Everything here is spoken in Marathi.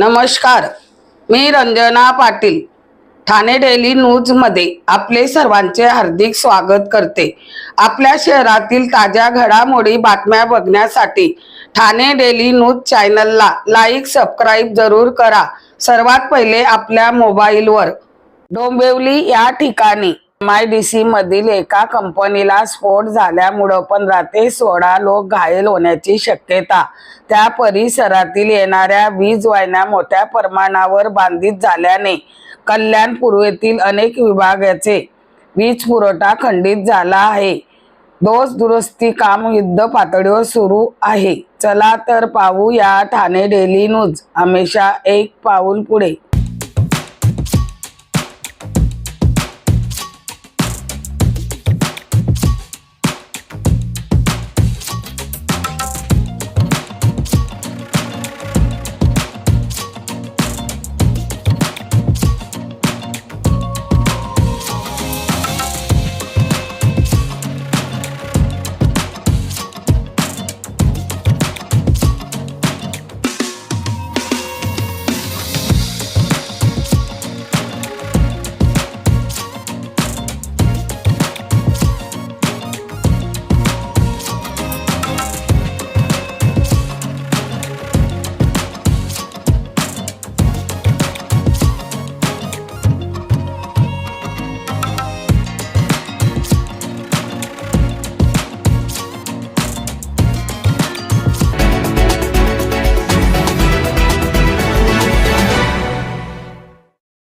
नमस्कार मी रंजना पाटील ठाणे डेली न्यूजमध्ये आपले सर्वांचे हार्दिक स्वागत करते. आपल्या शहरातील ताज्या घडामोडी बातम्या बघण्यासाठी ठाणे डेली न्यूज चॅनलला लाईक सबस्क्राईब जरूर करा. सर्वात पहिले आपल्या मोबाईलवर. डोंबिवली या ठिकाणी एम आय डी मधील एका कंपनीला स्फोट झाल्यामुळं पंधरा ते सोळा लोक घायल होण्याची शक्यता. त्या परिसरातील येणाऱ्या वीज वाहिन्या मोठ्या प्रमाणावर बांधित झाल्याने कल्याण पूर्वेतील अनेक विभागाचे वीज पुरवठा खंडित झाला आहे. दोष दुरुस्ती काम युद्ध पातळीवर सुरू आहे. चला तर पाहू या ठाणे डेली न्यूज. हमेशा एक पाऊल पुढे.